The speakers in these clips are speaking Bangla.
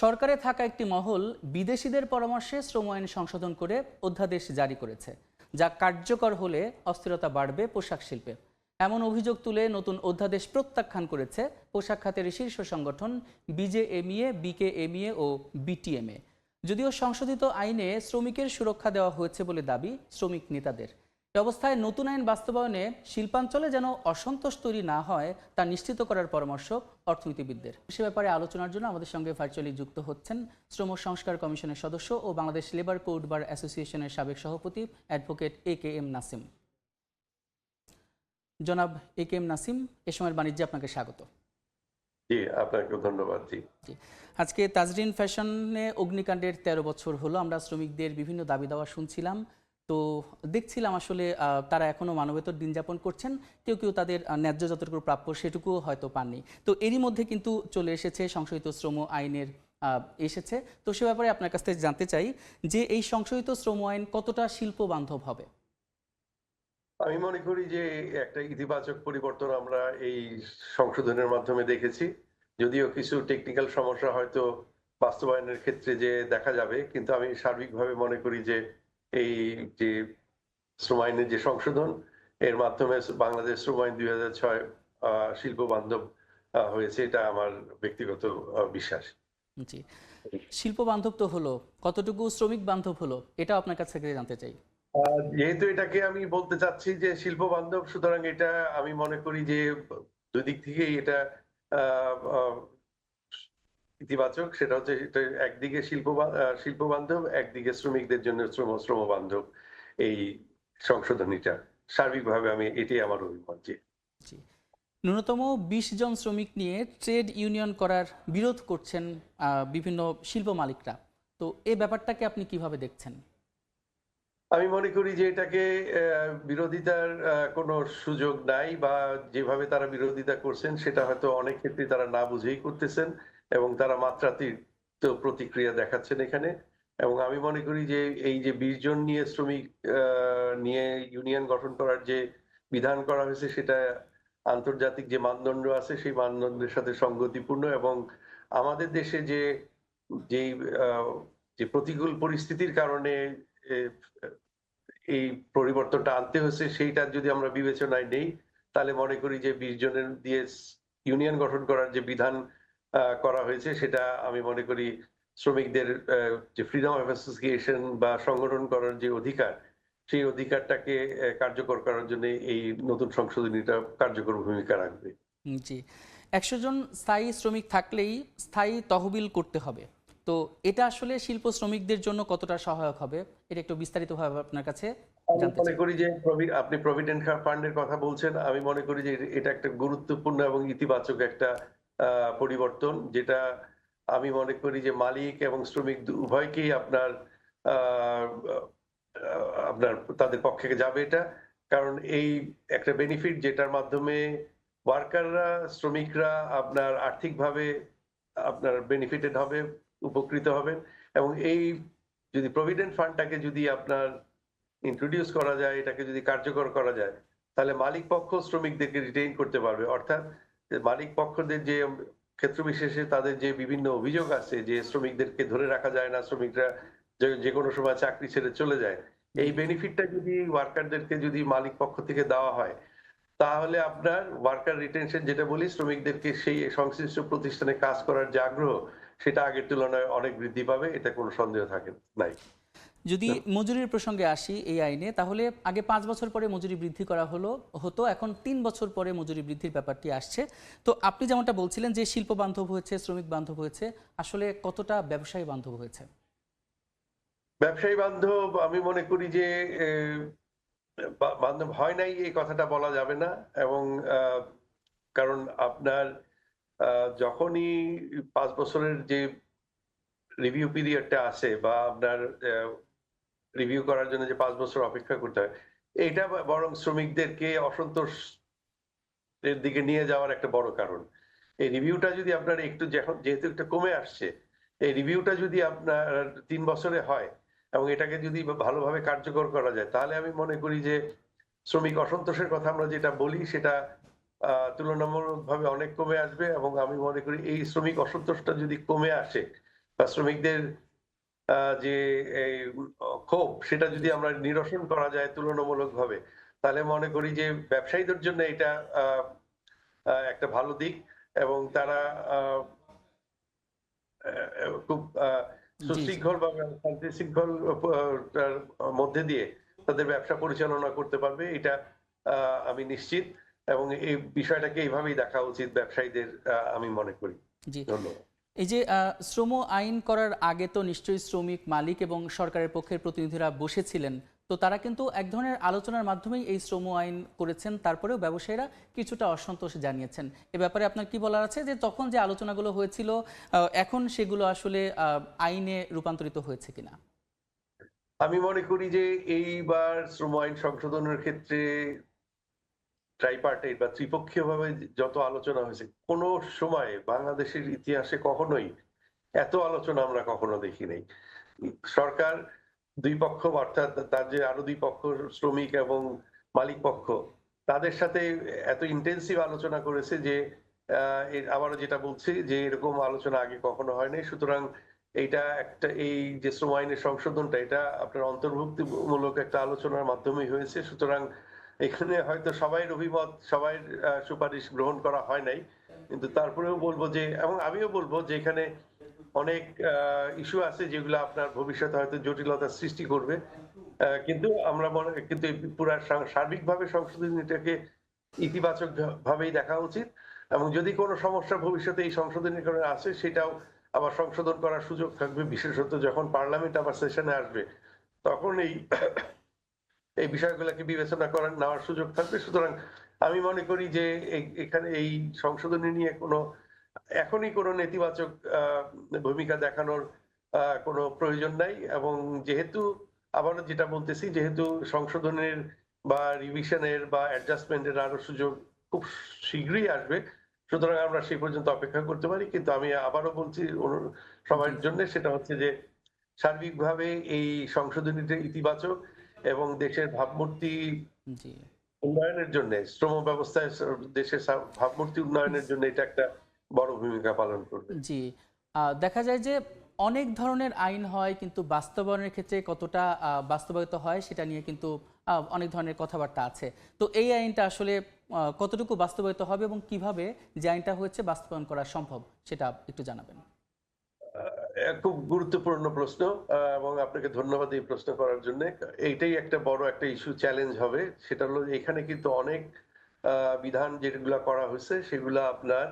সরকারে থাকা একটি মহল বিদেশিদের পরামর্শে শ্রম আইন সংশোধন করে অধ্যাদেশ জারি করেছে, যা কার্যকর হলে অস্থিরতা বাড়বে পোশাক শিল্পে। এমন অভিযোগ তুলে নতুন অধ্যাদেশ প্রত্যাখ্যান করেছে পোশাক খাতের শীর্ষ সংগঠন বিজেএমইএ, বিকেএমইএ ও বিটিএমএ। যদিও সংশোধিত আইনে শ্রমিকের সুরক্ষা দেওয়া হয়েছে বলে দাবি শ্রমিক নেতাদের। অবস্থায় নতুন আইন বাস্তবায়নে শিল্পাঞ্চলে যেন অসন্তোষ তৈরি না হয় তা নিশ্চিত করার পরামর্শ অর্থনীতিবিদদের। সে ব্যাপারে আলোচনার জন্য আমাদের সঙ্গে ভার্চুয়ালি যুক্ত হচ্ছেন শ্রম সংস্কার কমিশনের সদস্য ও বাংলাদেশ লেবার কোড বার অ্যাসোসিয়েশনের সাবেক সভাপতি advocate A K M Nasim. জনাব এ কে এম নাসিম এ সময়ের বাণিজ্যে আপনাকে স্বাগত। জি আপনাকে ধন্যবাদ জি। জি। আজকে তাজরিন ফ্যাশনে অগ্নিকাণ্ডের তেরো বছর হলো। আমরা শ্রমিকদের বিভিন্ন দাবি দাওয়া শুনছিলাম। তো দেখছিলাম আসলে তারা এখনও মানবেতর দিন যাপন করছেন, কেউ কেউ তাদের ন্যায্য যতটুকু প্রাপ্য সেটুকুও হয়তো পাননি। তো এরই মধ্যে কিন্তু চলে এসেছে সংশোধিত শ্রম আইনের এসেছে। তো সে ব্যাপারে আপনার কাছ থেকে জানতে চাই যে এই সংশোধিত শ্রম আইন কতটা শিল্প বান্ধব হবে? আমি মনে করি যে একটা ইতিবাচক পরিবর্তন আমরা এই সংশোধনের মাধ্যমে দেখেছি। যদিও কিছু টেকনিক্যাল সমস্যা হয়তো বাস্তবায়নের ক্ষেত্রে যে দেখা যাবে, কিন্তু আমি সার্বিকভাবে মনে করি যে এই যে শ্রম আইনের যে সংশোধন এর মাধ্যমে বাংলাদেশ শ্রম আইন দুই হাজার ছয় শিল্প বান্ধব হয়েছে এটা আমার ব্যক্তিগত বিশ্বাস। জি। শিল্প বান্ধব তো হলো কতটুকু শ্রমিক বান্ধব হলো এটা আপনার কাছ থেকে জানতে চাই। যেহেতু এটাকে আমি বলতে চাচ্ছি যে শিল্প বান্ধব সুতরাং এটা আমি মনে করি যে দুই দিক থেকেই এটা ইতিবাচক সেটা হচ্ছে একদিকে শিল্প শিল্প বান্ধব একদিকে শ্রমিকদের জন্য শ্রম শ্রম বান্ধব এই সংশোধনীটা। সার্বিকভাবে আমি এটাই আমার অভিমত জি। ন্যূনতম বিশ জন শ্রমিক নিয়ে ট্রেড ইউনিয়ন করার বিরোধ করছেন বিভিন্ন শিল্প মালিকরা। তো এই ব্যাপারটাকে আপনি কীভাবে দেখছেন? আমি মনে করি যে এটাকে বিরোধিতার কোনো সুযোগ নাই বা যেভাবে তারা বিরোধিতা করছেন সেটা হয়তো অনেক ক্ষেত্রে তারা না বুঝেই করতেছেন। এবং তারা মাত্রাতিরিক্ত প্রতিক্রিয়া দেখাচ্ছেন এখানে। এবং আমি মনে করি যে এই যে বিশ জন নিয়ে শ্রমিক নিয়ে ইউনিয়ন গঠন করার যে বিধান করা হয়েছে সেটা আন্তর্জাতিক যে মানদণ্ড আছে সেই মানদণ্ডের সাথে সঙ্গতিপূর্ণ এবং আমাদের দেশে যে আহ, যে প্রতিকূল পরিস্থিতির কারণে এই পরিবর্তনটা আনতে হয়েছে সেইটা যদি আমরা বিবেচনায় নেই তাহলে মনে করি যে বিশ জনের দিয়ে ইউনিয়ন গঠন করার যে বিধান করা হয়েছে সেটা আমি মনে করি শ্রমিকদের যে ফ্রিডম অফ অ্যাসোসিয়েশন বা সংগঠন করার যে অধিকার সেই অধিকারটাকে কার্যকর করার জন্য এই নতুন সংশোধনীটা কার্যকর ভূমিকা রাখবে। জি। একশো জন স্থায়ী শ্রমিক থাকলেই স্থায়ী তহবিল করতে হবে। তো এটা আসলে শিল্প শ্রমিকদের জন্য কতটা সহায়ক হবে এটা একটু বিস্তারিতভাবে আপনার কাছে আমি মনে করি যে আপনি প্রভিডেন্ট ফান্ডের কথা বলছেন আমি মনে করি যে এটা একটা গুরুত্বপূর্ণ এবং ইতিবাচক একটা পরিবর্তন, যেটা আমি মনে করি যে মালিক এবং শ্রমিক উভয়কেই আপনার আপনার তাদের পক্ষে যাবে এটা। কারণ এই একটা বেনিফিট যেটার মাধ্যমে ওয়ার্কাররা শ্রমিকরা আপনার আর্থিকভাবে আপনার বেনিফিটেড হবে, উপকৃত হবেন এবং এই যদি প্রভিডেন্ট ফান্ডটাকে যদি আপনার ইন্ট্রোডিউস করা যায়, এটাকে যদি কার্যকর করা যায়, তাহলে মালিক পক্ষ শ্রমিকদেরকে রিটেইন করতে পারবে। অর্থাৎ মালিক পক্ষদের যে ক্ষেত্র বিশেষে তাদের যে বিভিন্ন অভিযোগ আছে যে শ্রমিকদেরকে ধরে রাখা যায় না, শ্রমিকরা যে- কোনো সময় চাকরি ছেড়ে চলে যায়, এই বেনিফিটটা যদি ওয়ার্কারদেরকে যদি মালিক পক্ষ থেকে দেওয়া হয়, তাহলে আপনার ওয়ার্কার রিটেনশন যেটা বলি, শ্রমিকদেরকে সেই সংশ্লিষ্ট প্রতিষ্ঠানে কাজ করার যে আগ্রহ, সেটা আগের তুলনায় অনেক বৃদ্ধি পাবে এটা কোনো সন্দেহ থাকে নাই। যদি মজুরির প্রসঙ্গে আসি এই আইনে তাহলে আগে পাঁচ বছর পরে মজুরি বৃদ্ধি করা হলো হতো এখন তিন বছর পরে মজুরি বৃদ্ধির ব্যাপারটি আসছে। তো আপনি যেমনটা বলছিলেন যে শিল্প বান্ধব হয়েছে শ্রমিক বান্ধব হয়েছে আসলে কতটা ব্যবসায়ী বান্ধব হয়েছে? ব্যবসায়ী বান্ধব আমি মনে করি যে বান্ধব হয় নাই এই কথাটা বলা যাবে না। এবং কারণ আপনার যখনই পাঁচ বছরের যে রিভিউ পিরিয়ডটা আসে বা আপনার রিভিউ করার জন্য যে পাঁচ বছর অপেক্ষা করতে হয় এটা বরং শ্রমিকদেরকে অসন্তোষ এর দিকে নিয়ে যাওয়ার একটা বড় কারণ। এই রিভিউটা যদি আপনার একটু যেহেতু একটা কমে আসছে, এই রিভিউটা যদি আপনার তিন বছরে হয় এবং এটাকে যদি ভালোভাবে কার্যকর করা যায়, তাহলে আমি মনে করি যে শ্রমিক অসন্তোষের কথা আমরা যেটা বলি, সেটা তুলনামূলকভাবে অনেক কমে আসবে এবং আমি মনে করি এই শ্রমিক অসন্তোষটা যদি কমে আসে বা শ্রমিকদের যে এই ক্ষোভ সেটা যদি আমরা নিরসন করা যায় তুলনামূলকভাবে তাহলে মনে করি যে ব্যবসায়ীদের জন্য এটা একটা ভালো দিক এবং তারা খুব। সুশৃঙ্খল বা শান্তি শৃঙ্খল মধ্যে দিয়ে তাদের ব্যবসা পরিচালনা করতে পারবে এটা আহ, আমি নিশ্চিত এবং এই বিষয়টাকে এইভাবেই দেখা উচিত ব্যবসায়ীদের আহ, আমি মনে করি। ধন্যবাদ। এই যে শ্রম আইন করার আগে তো নিশ্চয়ই শ্রমিক, মালিক এবং সরকারের পক্ষের প্রতিনিধিরা বসেছিলেন। তো তারা কিন্তু এক ধরনের আলোচনার মাধ্যমেই এই শ্রম আইন করেছেন। তারপরেও ব্যবসায়ীরা কিছুটা অসন্তোষ জানিয়েছেন। এ ব্যাপারে আপনার কি বলার আছে যে, তখন যে আলোচনাগুলো হয়েছিল এখন সেগুলো আসলে আইনে রূপান্তরিত হয়েছে কিনা? আমি মনে করি যে, এইবার শ্রম আইন সংশোধনের ক্ষেত্রে ট্রাইপার্টাইট বা ত্রিপক্ষীয় ভাবে যত আলোচনা হয়েছে, কোন সময় বাংলাদেশের ইতিহাসে কখনোই এত আলোচনা আমরা কখনো দেখি নাই। সরকার দুই পক্ষ অর্থাৎ তার যে আরও দুই পক্ষ, শ্রমিক এবং মালিক পক্ষ, তাদের সাথে এত ইন্টেন্সিভ আলোচনা করেছে যে আবারও যেটা বলছি যে, এরকম আলোচনা আগে কখনো হয়নি সুতরাং এইটা একটা, এই যে শ্রম আইনের সংশোধনটা, এটা আপনার অন্তর্ভুক্তিমূলক একটা আলোচনার মাধ্যমেই হয়েছে। সুতরাং এখানে হয়তো সবাইয়ের অভিমত সবাইয়ের সুপারিশ গ্রহণ করা হয় নাই। কিন্তু তারপরেও বলব যে, এবং আমিও বলব যে এখানে অনেক ইস্যু আছে যেগুলো আপনার ভবিষ্যতে হয়তো জটিলতার সৃষ্টি করবে। কিন্তু আমরা মনে, কিন্তু পুরো সার্বিকভাবে সংশোধনীটাকে ইতিবাচক ভাবেই দেখা উচিত। এবং যদি কোনো সমস্যা ভবিষ্যতে এই সংশোধনীর কারণে আসে, সেটাও আবার সংশোধন করার সুযোগ থাকবে। বিশেষত যখন পার্লামেন্ট আবার সেশনে আসবে, তখন এই এই বিষয়গুলোকে বিবেচনা করার, নেওয়ার সুযোগ থাকবে। সুতরাং আমি মনে করি যে এখানে এই সংশোধনী নিয়ে কোনো, এখনই কোনো নেতিবাচক ভূমিকা দেখানোর কোনো প্রয়োজন নাই। এবং যেহেতু আবারও যেটা বলতেছি, যেহেতু সংশোধনের বা রিভিশনের বা অ্যাডজাস্টমেন্টের আরও সুযোগ খুব শীঘ্রই আসবে, সুতরাং আমরা সেই পর্যন্ত অপেক্ষা করতে পারি। কিন্তু আমি আবারও বলছি সবার জন্য সেটা হচ্ছে যে সার্বিকভাবে এই সংশোধনীটা ইতিবাচক। এবং দেশের ভাবমূর্তি উন্নয়নের জন্য শ্রম ব্যবস্থায় দেশের ভাবমূর্তি উন্নয়নের জন্য এটা একটা বড় ভূমিকা পালন করবে। জি। দেখা যায় যে অনেক ধরনের আইন হয় কিন্তু বাস্তবায়নের ক্ষেত্রে কতটা বাস্তবায়িত হয় সেটা নিয়ে কিন্তু অনেক ধরনের কথাবার্তা আছে। তো এই আইনটা আসলে কতটুকু বাস্তবায়িত হবে এবং কীভাবে যে আইনটা হয়েছে বাস্তবায়ন করা সম্ভব সেটা একটু জানাবেন। খুব গুরুত্বপূর্ণ প্রশ্ন এবং আপনাকে ধন্যবাদ এই প্রশ্ন করার জন্য। এইটাই একটা বড় একটা ইস্যু চ্যালেঞ্জ হবে। সেটা হলো এখানে কিন্তু অনেক বিধান যেগুলা করা হয়েছে, সেগুলা আপনার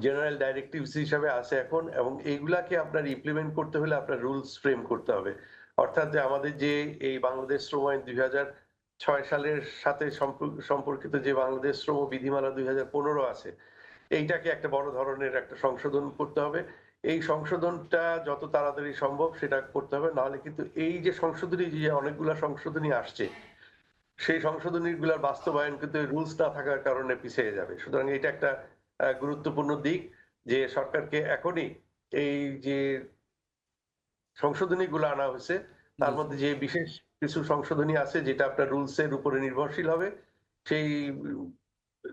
জেনারেল ডাইরেক্টিভস হিসাবে আছে এখন, এবং এইগুলাকে আপনার ইমপ্লিমেন্ট করতে হলে আপনার রুলস ফ্রেম করতে হবে। অর্থাৎ যে আমাদের যে এই বাংলাদেশ শ্রম আইন দুই হাজার ছয় সালের সাথে সম্পর্ক- সম্পর্কিত যে বাংলাদেশ শ্রম বিধিমালা দুই হাজার পনেরো আছে, এইটাকে একটা বড় ধরনের একটা সংশোধন করতে হবে। এই সংশোধনটা যত তাড়াতাড়ি সম্ভব সেটা করতে হবে। নাহলে কিন্তু এই যে সংশোধনী যে অনেকগুলা সংশোধনী আসছে সেই সংশোধনীগুলোর বাস্তবায়ন কিন্তু রুলস না থাকার কারণে পিছিয়ে যাবে। সুতরাং এটা একটা গুরুত্বপূর্ণ দিক যে সরকারকে এখনই এই যে সংশোধনীগুলো আনা হয়েছে তার মধ্যে যে বিশেষ কিছু সংশোধনী আছে যেটা আপনার রুলস এর উপরে নির্ভরশীল হবে সেই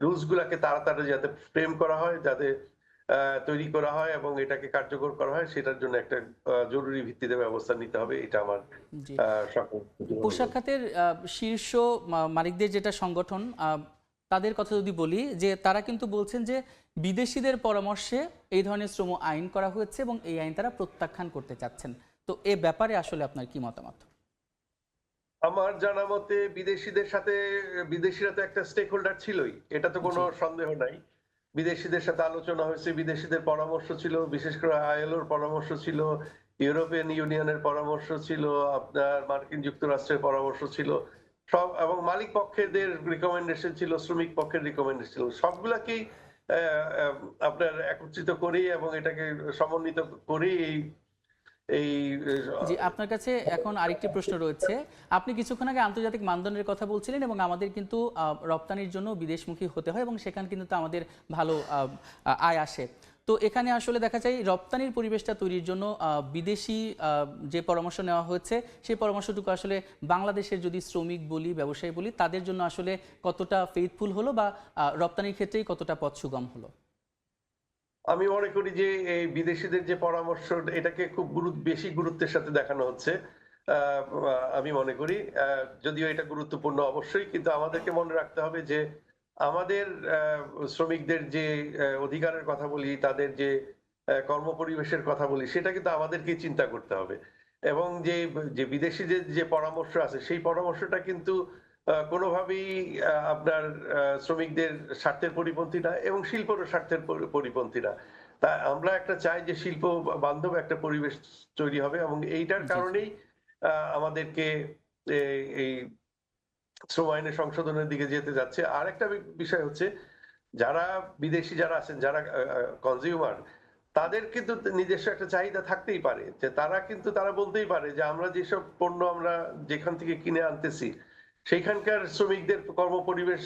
রুলস গুলাকে তাড়াতাড়ি যাতে ফ্রেম করা হয় যাতে তৈরি করা হয় এবং এটাকে কার্যকর করা হয় সেটার জন্য একটা জরুরি ভিত্তিতে ব্যবস্থা নিতে হবে এটা আমার পোশাক খাতের শীর্ষ মালিকদের যেটা সংগঠন তাদের কথা যদি বলি যে তারা কিন্তু বলছেন যে বিদেশিদের পরামর্শে এই ধরনের শ্রম আইন করা হয়েছে এবং এই আইন তারা প্রত্যাখ্যান করতে চাচ্ছেন। তো এ ব্যাপারে আসলে আপনার কি মতামত? আমার জানা মতে বিদেশিদের সাথে বিদেশিরা তো একটা স্টেক হোল্ডার ছিলই এটা তো কোনো সন্দেহ নাই। বিদেশিদের সাথে আলোচনা হয়েছে, বিদেশিদের পরামর্শ ছিল, বিশেষ করে আইএলওর পরামর্শ ছিল, ইউরোপিয়ান ইউনিয়নের পরামর্শ ছিল, আপনার মার্কিন যুক্তরাষ্ট্রের পরামর্শ ছিল। সব, এবং মালিক পক্ষেদের রিকমেন্ডেশন ছিল, শ্রমিক পক্ষের রিকমেন্ডেশন ছিল। সবগুলাকেই আপনার একত্রিত করেই এবং এটাকে সমন্বিত করেই এই এই জি, আপনার কাছে এখন আরেকটি প্রশ্ন রয়েছে। আপনি কিছুক্ষণ আগে আন্তর্জাতিক মানদণ্ডের কথা বলছিলেন এবং আমাদের কিন্তু রপ্তানির জন্য বিদেশমুখী হতে হয় এবং সেখানে কিন্তু আমাদের ভালো আয় আসে। তো এখানে আসলে দেখা যায় রপ্তানির পরিবেশটা তৈরির জন্য বিদেশি যে পরামর্শ নেওয়া হয়েছে, সেই পরামর্শটুকু আসলে বাংলাদেশের যদি শ্রমিক বলি, ব্যবসায়ী বলি, তাদের জন্য আসলে কতটা ফেথফুল হলো বা রপ্তানির ক্ষেত্রেই কতটা পথ সুগম হলো? আমি মনে করি যে এই বিদেশিদের যে পরামর্শ, এটাকে খুব বেশি গুরুত্বের সাথে দেখানো হচ্ছে। আমি মনে করি যদিও এটা গুরুত্বপূর্ণ অবশ্যই, কিন্তু আমাদেরকে মনে রাখতে হবে যে আমাদের শ্রমিকদের যে অধিকারের কথা বলি, তাদের যে কর্মপরিবেশের কথা বলি, সেটা কিন্তু আমাদেরকেই চিন্তা করতে হবে। এবং যে যে বিদেশিদের যে পরামর্শ আছে, সেই পরামর্শটা কিন্তু কোনোভাবেই আপনার শ্রমিকদের স্বার্থের পরিপন্থী না এবং শিল্পেরও স্বার্থের পরিপন্থী না। তা আমরা একটা চাই যে শিল্প বান্ধব একটা পরিবেশ তৈরি হবে এবং এইটার কারণেই আমাদেরকে এই শ্রম আইনের সংশোধনের দিকে যেতে যাচ্ছে। আর একটা বিষয় হচ্ছে যারা বিদেশি যারা আছেন যারা কনজিউমার তাদের কিন্তু নিজস্ব একটা চাহিদা থাকতেই পারে। যে তারা কিন্তু তারা বলতেই পারে যে আমরা যেসব পণ্য আমরা যেখান থেকে কিনে আনতেছি সেইখানকার শ্রমিকদের কর্ম পরিবেশ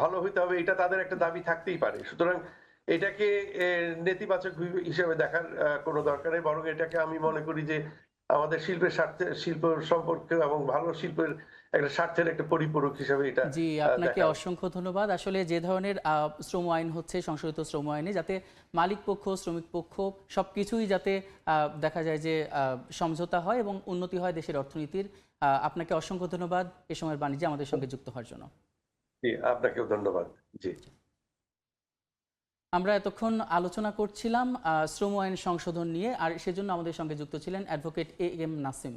ভালো হইতে হবে, এটা তাদের একটা দাবি থাকতেই পারে। সুতরাং এটাকে নেতিবাচক হিসেবে দেখার কোনো দরকার নেই, বরং এটাকে আমি মনে করি যে আমাদের শিল্পের স্বার্থে শিল্প সম্পর্কে এবং ভালো শিল্পের একটা স্বার্থের একটা পরিপূরক হিসেবে এটা জি আপনাকে অসংখ্য ধন্যবাদ। আসলে যে ধরনের শ্রম আইন হচ্ছে সংশোধিত শ্রম আইনে যাতে মালিক পক্ষ শ্রমিক পক্ষ সবকিছুই যাতে আহ, দেখা যায় যে আহ, সমঝোতা হয় এবং উন্নতি হয় দেশের অর্থনীতির আহ, আপনাকে অসংখ্য ধন্যবাদ এ সময়ের বাণিজ্যে আমাদের সঙ্গে যুক্ত হওয়ার জন্য। জি আপনাকেও ধন্যবাদ। জি। আমরা এতক্ষণ আলোচনা করছিলাম শ্রম আইন সংশোধন নিয়ে, আর সেজন্য আমাদের সঙ্গে যুক্ত ছিলেন অ্যাডভোকেট এ এম নাসিম।